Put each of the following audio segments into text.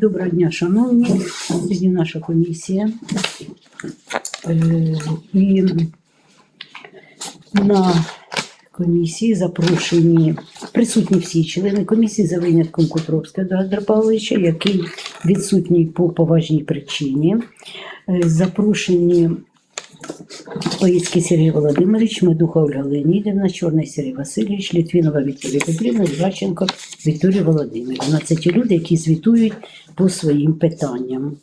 Доброго дня, шановні. Сьогодні наша комісія. Е, І на комісії запрошені присутні всі члени комісії за винятком Кутровського Дмитра Павловича, який відсутній по поважній причині. Е, Запрошені Поїцький Сергій Володимирович, Медуха Ольга Леонідівна, Чорний Сергій Васильович, Літвінова Вікторія Петрівна, Зваченко Вікторія Володимирівна. Це ті люди, які звітують по своїм питанням.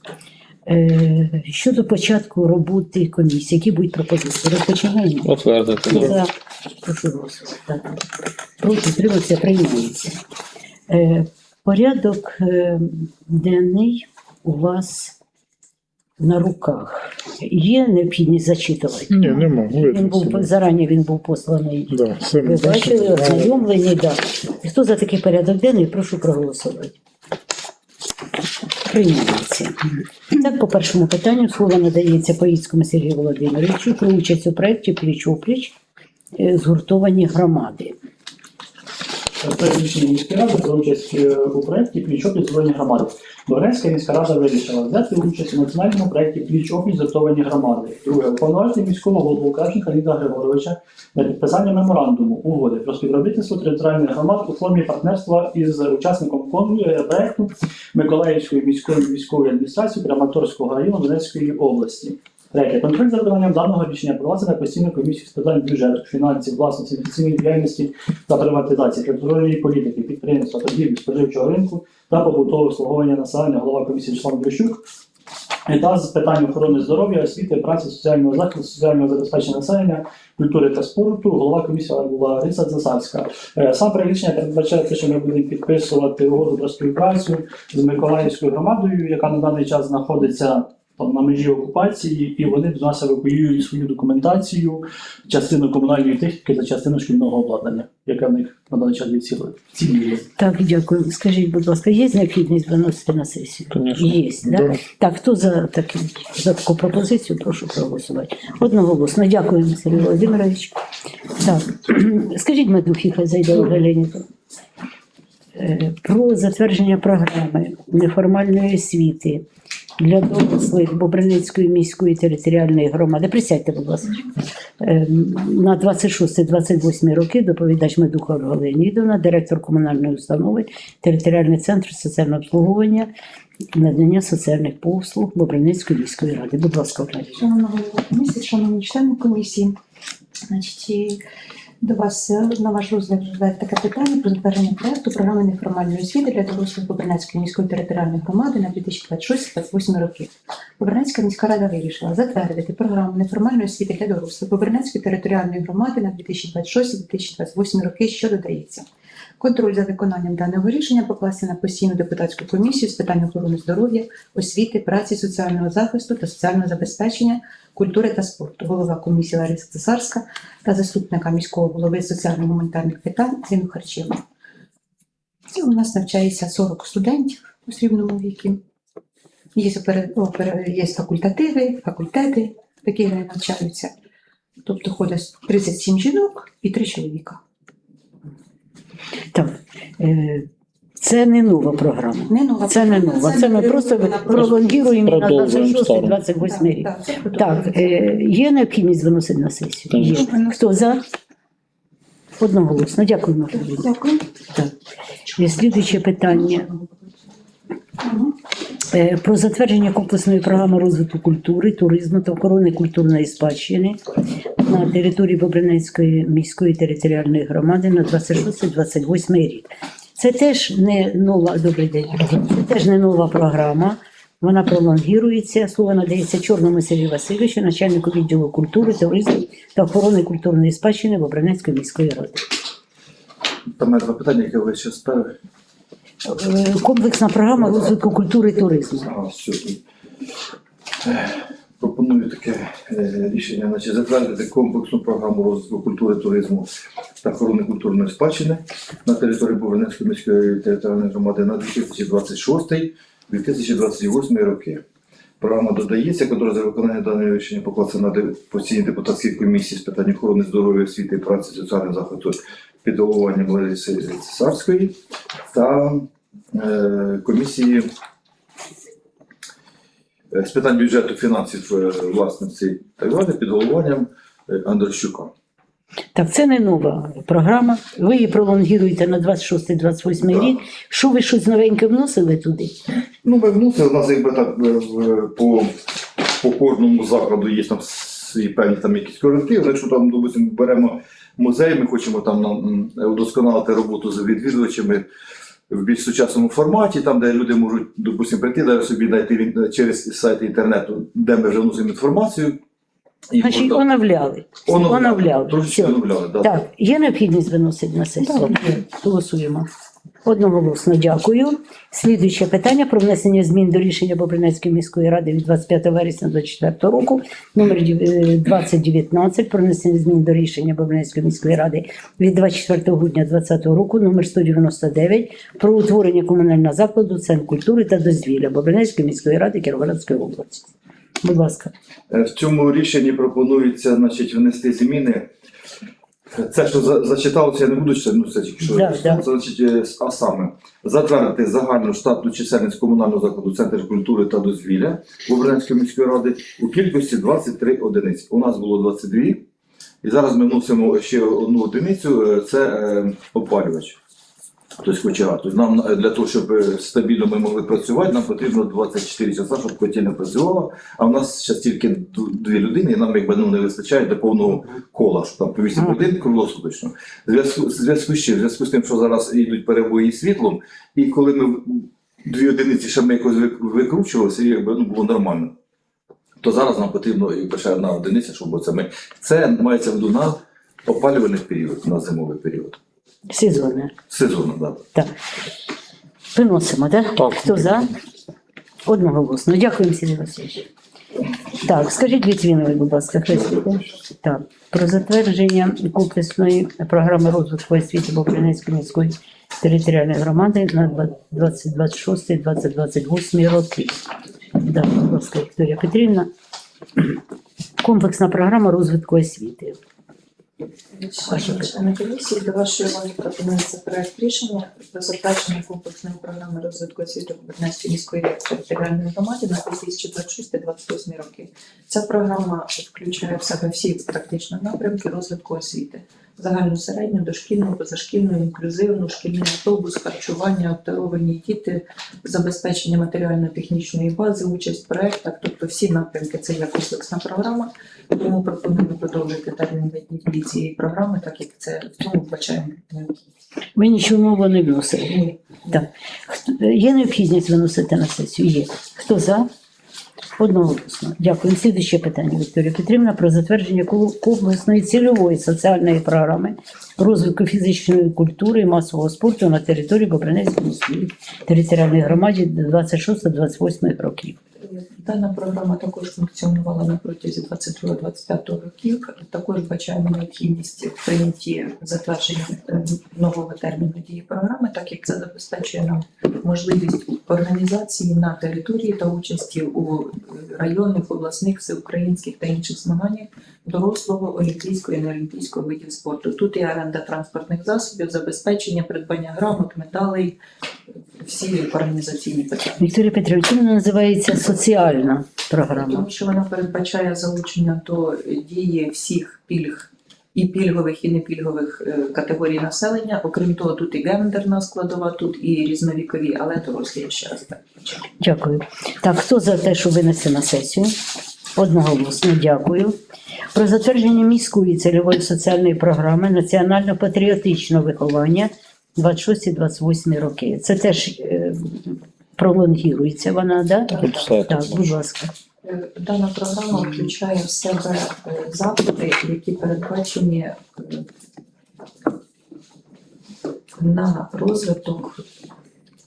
Е, Щодо початку роботи комісії, які будуть пропозиції? Розпочинаємо. Отвердити. Да. за? Прошу голосувати. Проти утримався, приймається. Е, порядок е, денний у вас на руках. Є необхідність зачитувати? Ні, нема. Він був зарані він був посланий. Да, все Ви бачили, ознайомлені, да. Хто за такий порядок денний, прошу проголосувати. Приймається. Так, по першому питанню слово надається Поїцькому Сергію Володимировичу про участь у проєкті Пліч-опліч е, згуртовані громади. Це рішення міської ради про участь е, у проєкті пліч-опліч зелені громади. Дорецька міська рада вирішила взяти участь у національному проєкті пліч офіс зартовані громади. Друге, уповноважити міського голову Кравченка Ліда Григоровича на підписання меморандуму угоди про співробітництво територіальних громад у формі партнерства із учасником е, проєкту Миколаївської міської військової адміністрації Краматорського району Донецької області. Третє. Контроль за виконанням даного рішення проводиться на постійну комісію з питань бюджету, фінансів, власності, інвестиційної діяльності та приватизації, територіальної політики, підприємства, торгівлі, споживчого ринку та побутового обслуговування населення, голова комісії Руслан Брищук. Та з питань охорони здоров'я, освіти, праці, соціального захисту, соціального забезпечення населення, культури та спорту, голова комісії була Риса Засарська. Е, Сам рішення передбачає те, що ми будемо підписувати угоду про співпрацю з Миколаївською громадою, яка на даний час знаходиться на межі окупації, і вони до нас евакуюють свою документацію, частину комунальної техніки та частину шкільного обладнання, яке в них на даний час відцілили. Цілі. Так, дякую. Скажіть, будь ласка, є необхідність виносити на сесію? Конечно. Є, да? Да. Так, хто за, такий, за таку пропозицію, прошу проголосувати. Одноголосно. Дякуємо, Сергій Володимирович. Так, скажіть Медухі, хай зайде Ольга Леонідовна. Е, Про затвердження програми неформальної освіти для дорослих Бобринецької міської територіальної громади. Присядьте, будь ласка. Е, На 26-28 роки доповідач Медуха Ольга Леонідовна, директор комунальної установи, територіальний центр соціального обслуговування, надання соціальних послуг Бобринецької міської ради. Будь ласка. Шановна голова комісії, шановні члени комісії, значить, до вас е, на ваш розгляд вже таке питання про затвердження проекту програми неформальної освіти для дорослих Бобернацької міської територіальної громади на 2026-2028 роки. Бобринецька міська рада вирішила затвердити програму неформальної освіти для дорослих Бобернацької територіальної громади на 2026-2028 роки, що додається. Контроль за виконанням даного рішення покласти на постійну депутатську комісію з питань охорони здоров'я, освіти, праці, соціального захисту та соціального забезпечення, культури та спорту. Голова комісії Лариса Цесарська та заступника міського голови соціально-гуманітарних питань Зіну Харчевну. І у нас навчається 40 студентів у срібному вікі. Є, є факультативи, факультети, вони навчаються. Тобто ходить 37 жінок і 3 чоловіка. Так, е, це не нова програма. Не нова Це не нова. Це ми просто пролонгуємо на Продовжуємо 26-28 рік. Так, Так, е, є необхідність виносити на сесію? Є. Хто за? Одноголосно. Дякую, Марія. Дякую. Так. Слідуюче питання. Е, Про затвердження комплексної програми розвитку культури, туризму та охорони культурної спадщини на території Бобринецької міської територіальної громади на 26-28 рік. Це теж не нова добрий день. Це теж не нова програма. Вона пролонгірується. Слово надається Чорному Сергію Васильовичу, начальнику відділу культури, туризму та охорони культурної спадщини Бобринецької міської ради. Там є два питання, які ви ще ставили. Е, Комплексна програма розвитку культури і туризму. Пропоную таке е, рішення, значить, затвердити комплексну програму розвитку культури, туризму та охорони культурної спадщини на території Бовринецької міської територіальної громади на 2026-2028 роки. Програма додається, контроль за виконання даного рішення покласти на постійній депутатській комісії з питань охорони здоров'я, освіти, праці, соціального захисту під головуванням Лариси Цесарської та е, комісії з питань бюджету фінансів е, власниці далі під головуванням е, Андрощука. Так, це не нова програма. Ви її пролонгуєте на 26-28 рік. Що ви щось новеньке вносили туди? Ну, ми вносили, у нас якби так е, по, по кожному закладу є там свої певні там якісь корективи. Якщо там, допустимо, беремо музей, ми хочемо там удосконалити роботу з відвідувачами в більш сучасному форматі, там, де люди можуть, допустимо, прийти, навіть собі знайти в через сайт інтернету, де ми вже вносимо інформацію. І Значить, можна- оновляли. Оновляли. Трошечки оновляли, да. Так, є необхідність виносити на сесію? Голосуємо. Одноголосно дякую. Слідуюче питання про внесення змін до рішення Бобринецької міської ради від 25 вересня 2024 року, номер е, 2019, про внесення змін до рішення Бобринецької міської ради від 24 грудня 2020 року, номер 199, про утворення комунального закладу Центр культури та дозвілля Бобринецької міської ради Кіровоградської області. Будь ласка. Е, В цьому рішенні пропонується значить, внести зміни. Це, що за- зачиталося, я не буду читати, ну це тільки що. Да, да. Це, значить, е, а саме затвердити загальну штатну чисельність комунального закладу Центр культури та дозвілля Бобринської міської ради у кількості 23 одиниць. У нас було 22, і зараз ми вносимо ще одну одиницю, е, це е, опалювач. Тобто кочегар. Тобто нам е, для того, щоб е, стабільно ми могли працювати, нам потрібно 24 часа, щоб котельня працювала. А в нас зараз тільки дві людини, і нам якби ну, не вистачає до повного кола, щоб там по 8 годин круглосуточно. Зв'язку, зв'язку з? Зв'язку з тим, що зараз йдуть перебої світлом, і коли ми дві одиниці ще ми якось викручувалися, і якби ну, було нормально. То зараз нам потрібно якби, ще одна одиниця, щоб це ми. Це мається в виду на опалювальний період, на зимовий період. Сезонне. Сезонно, так. Так. Виносимо, так? Так. Хто за? Одноголосно. Дякуємо, Сергій Васильович. Так, скажіть Літвінові, будь ласка, Христику. Так, про затвердження комплексної програми розвитку освіти Бобринецької міської територіальної громади на 2026-2028 роки. Да, будь ласка, Вікторія Петрівна. Комплексна програма розвитку освіти. Члени комісії, до вашої уваги пропонується проект рішення про затвердження комплексної програми розвитку освіти Бобринецької міської територіальної громади на 2026-2028 роки. Ця програма включає в себе всі практично напрямки розвитку освіти. Загальну середню, дошкільну, позашкільну, інклюзивну, шкільний автобус, харчування, обдаровані діти, забезпечення матеріально-технічної бази, участь в проектах, тобто всі напрямки це є комплексна програма. Тому пропонуємо продовжити термін дії цієї програми, так як це в цьому вбачаємо необхідність. Ви нічого нового не вносили. Так. Є необхідність виносити на сесію? Є. Хто за? Одноголосно. Дякую. Слідуюче питання, Вікторія Петрівна, про затвердження комплексної цільової соціальної програми розвитку фізичної культури і масового спорту на території Бобринецької територіальної громаді 26-28 років. Дана програма також функціонувала на протязі 22-25 років. Також бачаємо необхідність в прийнятті затвердження е, нового терміну дії програми, так як це забезпечує нам можливість організації на території та участі у районних, обласних, всеукраїнських та інших змаганнях дорослого олімпійського і неолімпійського видів спорту. Тут і оренда транспортних засобів, забезпечення, придбання грамот, медалей, всі організаційні питання. Вікторія Петрівна, чим вона називається соціальна програма? Тому що вона передбачає залучення до дії всіх пільг і пільгових, і непільгових е, категорій населення. Окрім того, тут і гендерна складова, тут і різновікові, але дорослі ще раз так. Дякую. Так, хто за те, що винести на сесію? Одноголосно, дякую. Про затвердження міської цільової соціальної програми національно-патріотичного виховання 26-28 роки. Це теж е, пролонгірується вона, да? Все Так, тут будь ласка. Е, Дана програма включає в себе е, заходи, які передбачені е, на розвиток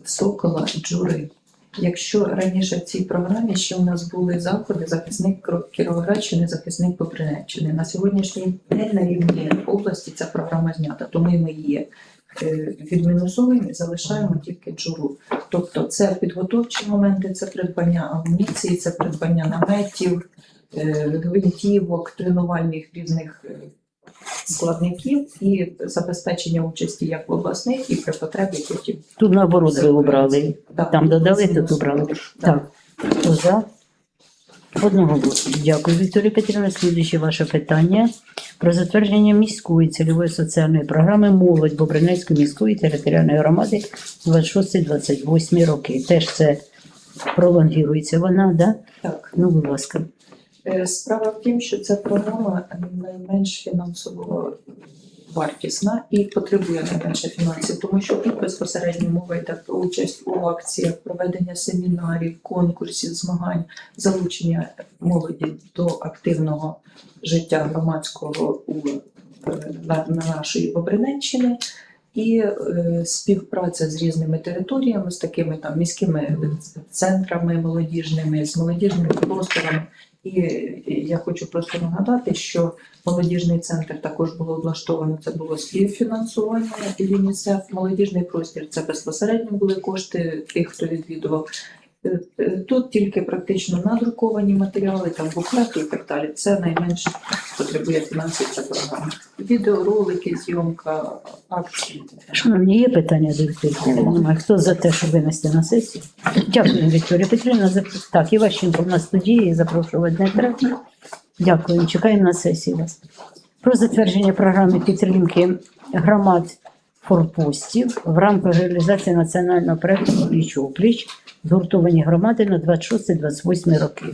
сокола джури. Якщо раніше в цій програмі ще у нас були заходи захисник Кро- Кіровоградщини, захисник Бобринеччини. На сьогоднішній день на рівні області ця програма знята, тому ми її е, відмінусовуємо і залишаємо тільки джуру. Тобто це підготовчі моменти, це придбання амуніції, це придбання наметів, е, гвинтівок, тренувальних різних е, складників і забезпечення участі як в обласних і при потребі потім. Тут наоборот ви обрали. Так, Там додали, тут обрали. Так, за? Одного голосу. Дякую, Вікторія Петрівна. Слідуюче ваше питання про затвердження міської цільової соціальної програми Молодь Бобринецької міської територіальної громади 26-28 роки. Теж це пролонгірується вона, да? Так. Ну, будь ласка. Е, Справа в тім, що ця програма найменш фінансово вартісна і потребує найменше фінансів, тому що тут безпосередньо мова йде про участь у акціях, проведення семінарів, конкурсів, змагань, залучення молоді до активного життя громадського у е, на, на нашої Бобринеччини. І е, співпраця з різними територіями, з такими там міськими центрами молодіжними, з молодіжними просторами. І я хочу просто нагадати, що молодіжний центр також було облаштовано. Це було співфінансування і ЮНІСЕФ. Молодіжний простір це безпосередньо були кошти тих, хто відвідував. Е, е, Тут тільки практично надруковані матеріали, там буклети і так далі. Це найменш потребує фінансів ця програма. Відеоролики, зйомка, акції. Шановні, є питання до Вікторії Петрівни? Хто за те, щоб винести на сесію? Дякую, Вікторія Петрівна. За... Так, Іващенко в нас студії, запрошувати не треба. Дякую, чекаємо на сесію вас. Про затвердження програми підтримки громад форпостів в рамках реалізації національного проекту «Пліч опліч» згуртовані громади на 26-28 роки.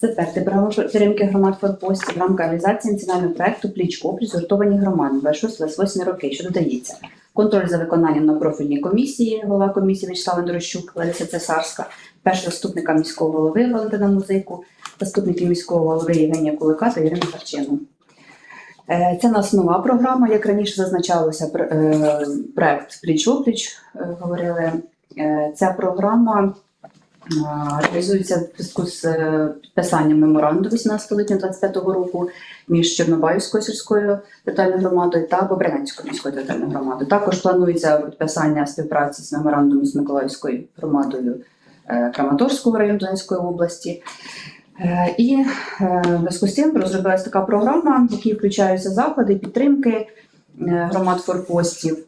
Затвердити програму підтримки громад форпостів в рамках реалізації національного проекту пліч опліч згуртовані громади 26-28 роки, що додається. Контроль за виконанням на профільній комісії, голова комісії Вячеслав Андрощук, Лариса Цесарська, перший заступника міського голови Валентина Музику, заступники міського голови Євгенія Кулика та Ірина Харчину. Е, Це нас нова програма, як раніше зазначалося, е, проект пліч опліч говорили. Е, Ця програма реалізується в зв'язку з підписанням меморандуму 18 липня 25 року між Чорнобаївською сільською територіальною громадою та Бобринецькою міською територіальною громадою. Також планується підписання співпраці з меморандумом з Миколаївською громадою Краматорського району Донецької області. Е, І е, в зв'язку з цим розробилася така програма, в якій включаються заходи підтримки е, громад форпостів.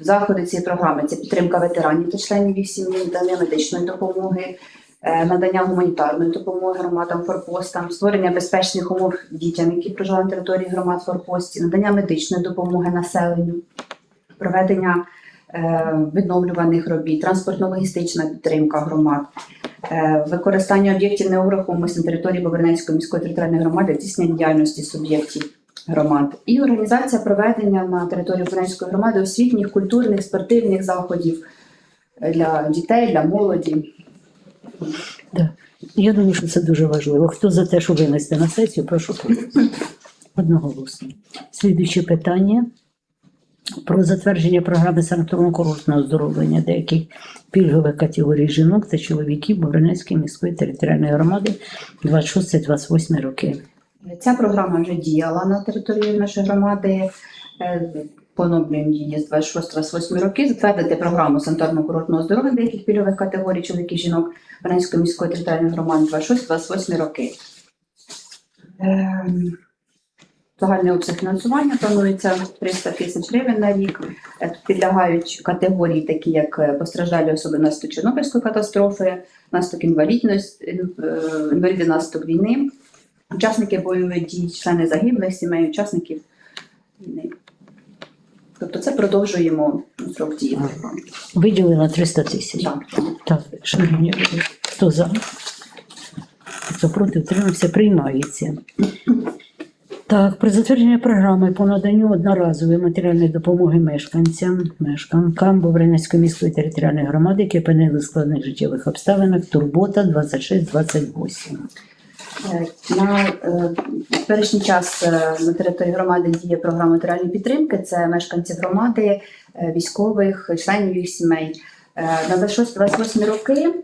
Заходи цієї програми це підтримка ветеранів та членів їх сім'ї, надання медичної допомоги, надання гуманітарної допомоги громадам форпостам, створення безпечних умов дітям, які проживають на території громад форпостів, надання медичної допомоги населенню, проведення відновлюваних робіт, транспортно-логістична підтримка громад, е, використання об'єктів неурахомості на території Бобринецької міської територіальної громади, здійснення діяльності суб'єктів громад і організація проведення на території Бобринецької громади освітніх, культурних, спортивних заходів е, для дітей, для молоді. Я думаю, що це дуже важливо. Хто за те, щоб винести на сесію, прошу. Одноголосно. Слідуюче питання про затвердження програми санаторно-курортного оздоровлення деяких пільгових категорій жінок та чоловіків Бобринецької міської територіальної громади 26-28 роки. Ця програма вже діяла на території нашої громади. Е, Поновлюємо її з 26-28 років. Затвердити програму санаторно-курортного здоров'я деяких пільгових категорій чоловіків і жінок Бранської міської територіальної громади 26-28 роки. Загальний обсяг фінансування планується 300 тисяч гривень на рік. Е, підлягають категорії, такі як е, постраждалі особи внаслідок Чорнобильської катастрофи, внаслідок інвалідності, е, інваліди внаслідок війни, учасники бойових дій, члени загиблих сімей, учасників війни. Тобто це продовжуємо срок дії. Виділила 300 тисяч. Так. Так, шановні, хто за? Хто проти, утримався, приймається. Так, про затвердження програми по наданню одноразової матеріальної допомоги мешканцям, мешканкам Бобринецької міської територіальної громади, які опинили в складних життєвих обставинах, Турбота 2628. Е, На е, теперішній час е, на території громади діє програма матеріальної підтримки. Це мешканці громади, військових, членів їх сімей. На 26-28 роки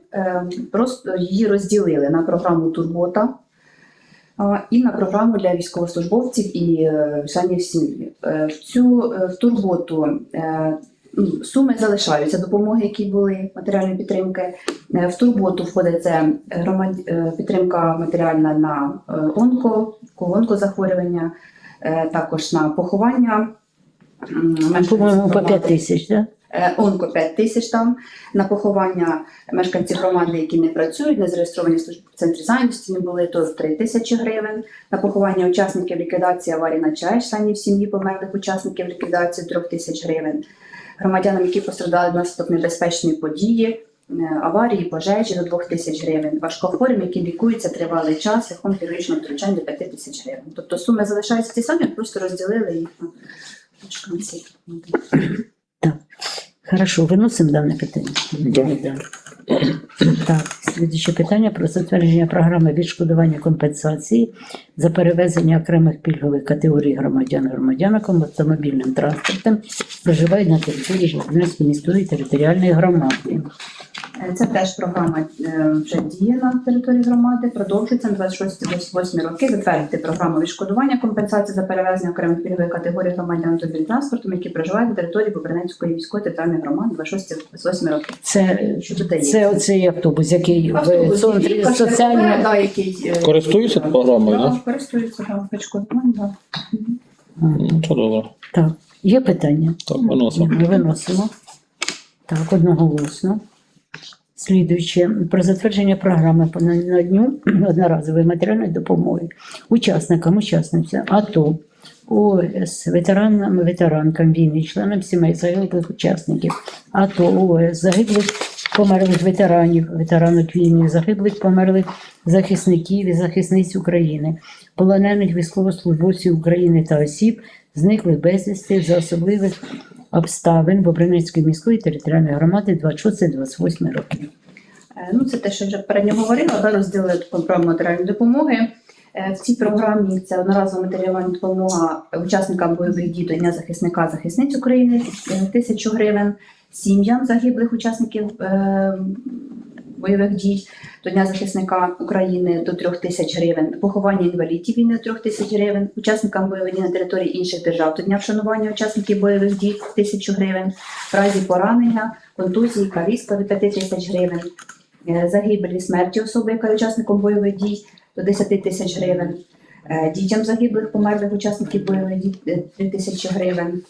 просто її розділили на програму Турбота і на програму для військовослужбовців і е, членів сім'ї. Е, В цю е, в турботу ну, суми залишаються допомоги, які були матеріальної підтримки. В турботу входить це громад... підтримка матеріальна на онко, онкозахворювання, також на поховання. По-моєму, по 5 тисяч, так? Е, Онко 5 тисяч там на поховання мешканців громади, які не працюють, не зареєстровані в в центрі зайнятості, не були, то 3 тисячі гривень. На поховання учасників ліквідації аварії на ЧАЕС, членів сім'ї померлих учасників ліквідації 3 тисяч гривень. Громадянам, які постраждали внаслідок небезпечної події, е, аварії, пожежі до 2 тисяч гривень. Важкохворим, які лікуються тривалий час, шляхом хірургічного втручання до 5 тисяч гривень. Тобто суми залишаються ті самі, просто розділили їх на. Хорошо, виносимо дане питання. Да. Да. Так, слідуюче питання про затвердження програми відшкодування компенсації за перевезення окремих пільгових категорій громадян громадянам автомобільним транспортом проживають на території Жовтневської міської територіальної громади. Е, Це теж програма е, вже діє на території громади, продовжується на 26-28 роки. Затвердити програму відшкодування компенсації за перевезення окремих пільгових категорій громадян автомобільним транспортом, які проживають на території Бобринецької міської територіальної громади 26-28 роки. Це, Що це оцей автобус, який в Автобус, центрі який соціальної. да, який, е, Користуються програмою, да, да? користуються там відшкодування, да. Ну, це добре. Так, є питання? Так, виносимо. Виносимо. Так, одноголосно. Слідуюче про затвердження програми по наданню одноразової матеріальної допомоги учасникам, учасницям АТО, ООС, ветеранам, ветеранкам війни, членам сімей загиблих учасників АТО, ООС, загиблих померлих ветеранів, ветеранок війни, загиблих померлих захисників і захисниць України, полонених військовослужбовців України та осіб, зниклих безвісти за особливих обставин Бобринецької міської територіальної громади 26-28 років. Е, Ну, це те, що вже передньо говорила, да, розділили програму матеріальної допомоги. Е, В цій програмі це одноразова матеріальна допомога учасникам бойових дій до Дня захисника захисниць України тисячу гривень, сім'ям загиблих учасників е, бойових дій до Дня захисника України до трьох тисяч гривень, поховання інвалідів війни до трьох тисяч гривень, учасникам бойових дій на території інших держав до Дня вшанування учасників бойових дій тисячу гривень, в разі поранення, контузії, каліцтва від 5 тисяч гривень, е, загибелі смерті особи, яка є учасником бойових дій до 10 тисяч гривень, е, дітям загиблих померлих учасників бойових дій е, 3 тисячі гривень.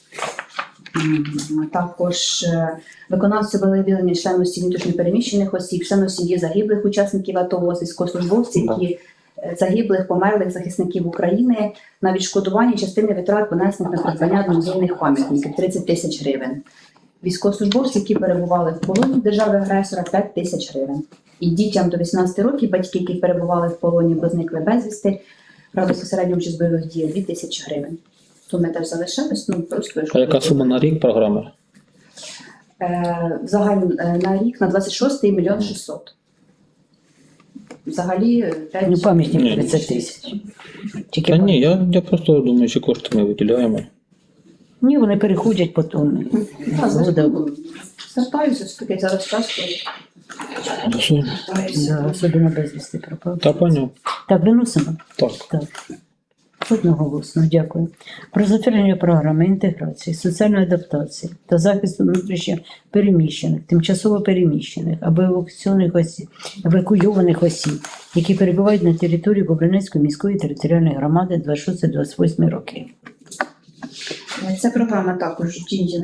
Також е, виконавцю волевілення члену сім'ї внутрішньопереміщених осіб, члену сім'ї загиблих учасників АТО, військовослужбовців, які е, загиблих, померлих захисників України на відшкодування частини витрат понесених на придбання музейних пам'ятників 30 тисяч гривень. Військовослужбовці, які перебували в полоні держави агресора, 5 тисяч гривень. І дітям до 18 років, батьки, які перебували в полоні, бо зникли безвісти, брали безпосередньо участь бойових діях 2 тисячі гривень. Суми теж залишились, ну просто А яка сума на рік програми? Е, Взагалі е, на рік на 26 мільйон 600. Взагалі е, п'ять- Ну, пам'ятник 30 тисяч. Тільки Та ні, я, я просто думаю, що кошти ми виділяємо. Ні, вони переходять потім. Та, завжди, Згода. ну, Звертаюся, що таке зараз часто. Да, особливо безвісти пропав. Та поняв. Так, виносимо. Так. Так. Одноголосно, дякую. Про затвердження програми інтеграції, соціальної адаптації та захисту внутрішньо переміщених, тимчасово переміщених або евакуаційних осіб, евакуйованих осіб, які перебувають на території Бобринецької міської територіальної громади 26-28 роки. Е, Ця програма також діє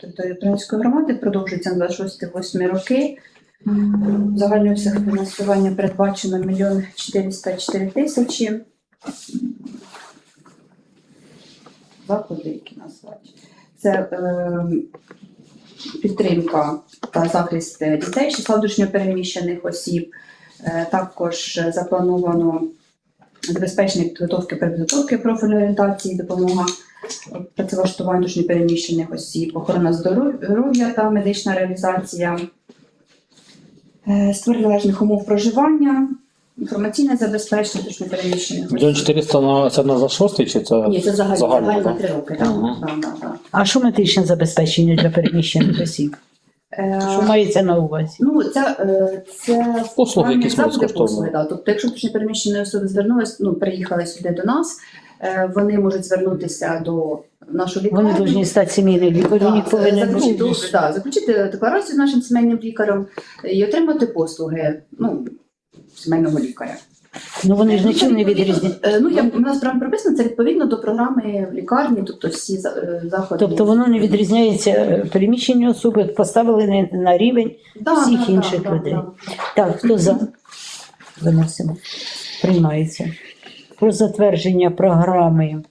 території Української громади, продовжується на 26-8 роки. Загальний обсяг фінансування передбачено 1 404 тисячі. Заходи, які назвати. Це е, підтримка та захист дітей, числа внутрішньопереміщених осіб. Е, також заплановано забезпечення підготовки перепідготовки профільної орієнтації, допомога працевлаштування внутрішньопереміщених осіб, охорона здоров'я та медична реалізація, е, створення належних умов проживання, інформаційне забезпечення внутрішньопереміщених Мільйон осіб. 400 на це на за шостий чи це? Ні, це загально, Загально, загально так? три роки. Так, Ага. так, так, так. А що медичне забезпечення для переміщених осіб? Е, Що мається на увазі? Ну, це, е, це Послуги якісь заходи, безкоштовні. послуги, да. Тобто, якщо внутрішньо переміщені особи звернулись, ну, приїхали сюди до нас, е, вони можуть звернутися до нашого лікарні. Вони повинні стати сімейним лікарем, у них повинен заключити, да, заключити декларацію з нашим сімейним лікарем і отримати послуги ну, сімейного лікаря. Ну вони ж нічим не відрізняють. Е, Ну, я у нас прямо прописано, це відповідно до програми в лікарні, тобто всі е, заходи. Тобто воно не відрізняється е, переміщення особи, поставили на- на рівень Да, всіх да, да, інших да, людей. да. Так, хто за? Виносимо. Приймається. Про затвердження програми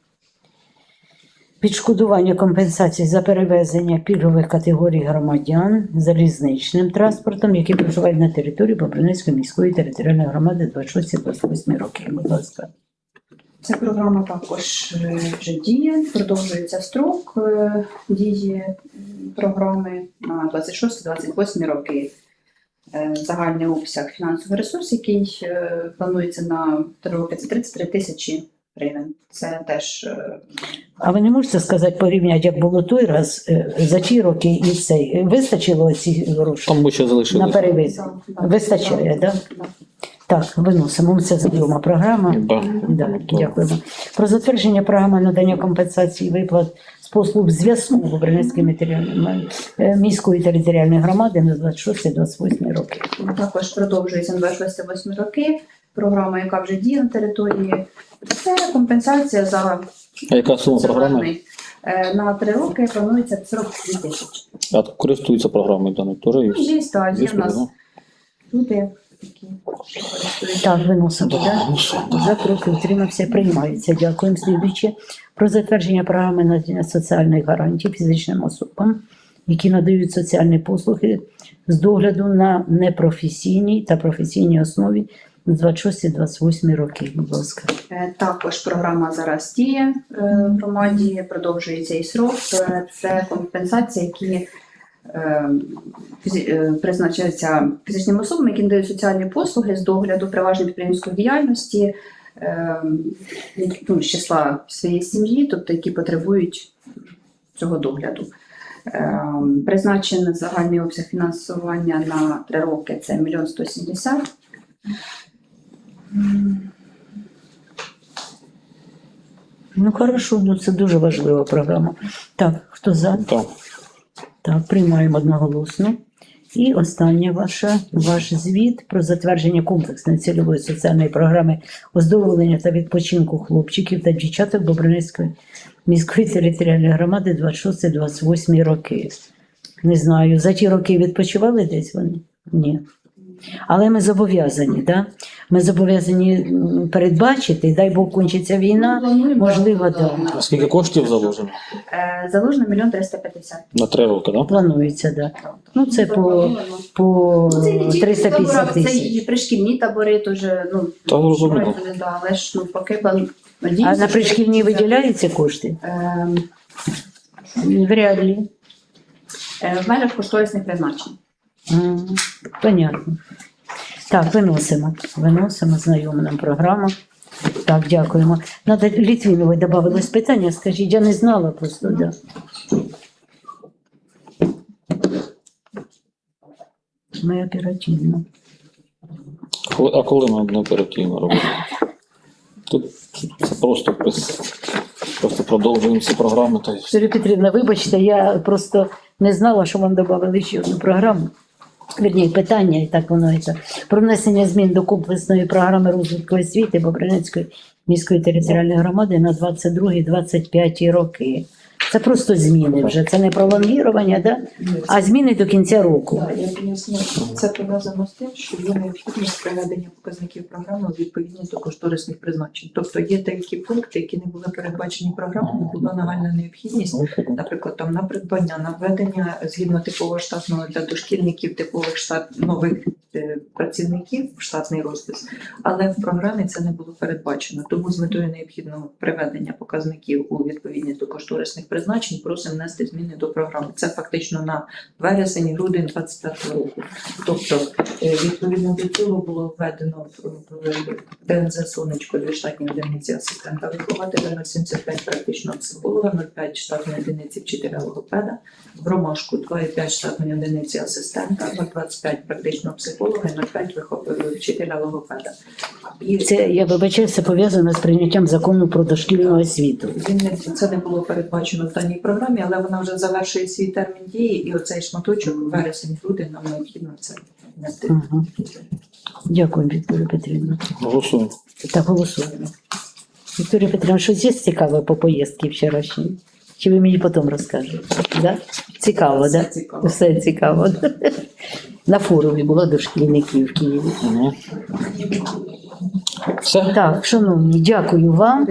відшкодування компенсацій за перевезення пільгових категорій громадян залізничним транспортом, які проживають на території Бобринецької міської територіальної громади 26-28 років. Будь ласка. Ця програма також е, вже діє, продовжується строк е, дії програми на 26-28 роки. Е, Загальний обсяг фінансових ресурсів, який е, планується на три роки, це 33 тисячі гривень. Це теж е, А ви не можете сказати, порівняти, як було той раз, е, за ті роки і цей. Вистачило ці гроші Там би ще на да. Вистачає, так? Да. Так, виносимо. Це знайома програма. Да. Да, дякуємо. Про затвердження програми надання компенсації виплат з послуг зв'язку матеріальній- е, міської територіальної громади на 26-28 роки. Також продовжується на 28 роки. Програма, яка вже діє на території. Це компенсація за А яка сума програми? загальний. Е, На три роки планується 42 тисячі. А користуються програмою даною теж Ну, є? є, так, є в нас да? люди, які користуються. Так, виносимо. Да, Да? голосуємо. За проти утримався, приймається. Дякуємо. Слідуюче. Про затвердження програми надання соціальних гарантій фізичним особам, які надають соціальні послуги з догляду на непрофесійній та професійній основі 26-28 роки. Будь ласка. Е, Також програма зараз діє е, в громаді, продовжується і срок. Е, Це компенсації, які е, призначаються фізичним особам, які надають соціальні послуги з догляду переважно підприємської діяльності ну, з числа своєї сім'ї, тобто які потребують цього догляду. Призначений загальний обсяг фінансування на три роки це 1 170 Ну, хорошо, ну це дуже важлива програма. Так, хто за? Так. Так, приймаємо одноголосно. І останнє ваше, ваш звіт про затвердження комплексної цільової соціальної програми оздоровлення та відпочинку хлопчиків та дівчаток Бобринецької міської територіальної громади 26-28 роки. Не знаю, за ті роки відпочивали десь вони? Ні. Але ми зобов'язані, да? Ми зобов'язані передбачити, дай Бог кончиться війна. Можливо, да. А скільки коштів заложено? Е, Заложено мільйон триста п'ятдесят. На три роки, так? Планується, да. Ну, це по, по Ну, це не тільки 350 таборах, це тисяч. і пришкільні табори теж, ну, Та зрозуміло. бувають, да, але ж ну, поки план... А на що- пришкільні виділяються кошти? Ем, Вряд ли. е, В межах кошторисних призначень. Понятно. Так, виносимо. Виносимо, знайома нам програма. Так, дякуємо. Надо Літвінової додавалось питання, скажіть, я не знала просто, да. Ми оперативно. А коли ми одне оперативно робимо? Тут це просто. Просто продовжуємо ці програми. Сергій Петрівна, вибачте, я просто не знала, що вам додали ще одну програму. Вірні, питання, і так воно і так. Про внесення змін до комплексної програми розвитку освіти Бобринецької міської територіальної громади на 22-25 роки. Це просто зміни вже. Це не пролонгірування, да? а зміни до кінця року. Я поясню. Це пов'язано з тим, що є необхідність приведення показників програми у відповідність до кошторисних призначень. Тобто є деякі пункти, які не були передбачені програмою, була нагальна необхідність, наприклад, там на придбання, на введення згідно типового штатного для дошкільників, типових штат нових е, працівників в штатний розпис, але в програмі це не було передбачено. Тому з метою необхідного приведення показників у відповідність до кошторисних призначень просимо внести зміни до програми. Це фактично на вересень, грудень 25 року. Тобто, е, відповідно до цього було введено ДНЗ сонечко дві штатні одиниці асистента вихователя 0,75 практичного психолога, 0,5 штатної одиниці вчителя логопеда, в ромашку 2,5 штатної одиниці асистента, 0,25 практичного психолога і 0,5 вихов- вчителя логопеда. І Це, я вибачаю, це пов'язано з прийняттям закону про дошкільну освіту. Він це не було передбачено в даній програмі, але вона вже завершує свій термін дії, і оцей шматочок вересень грудень нам необхідно це Ага. Дякую, Вікторія Петрівна. Голосуємо. Так, голосуємо. Вікторія Петрівна, щось є цікаве по поїздці вчорашній? Чи ви мені потім розкажете? Да? Цікаво, так? Да? цікаво. Все цікаво. На форумі було дошкільників в Києві. Угу. Все? Так, шановні, дякую вам.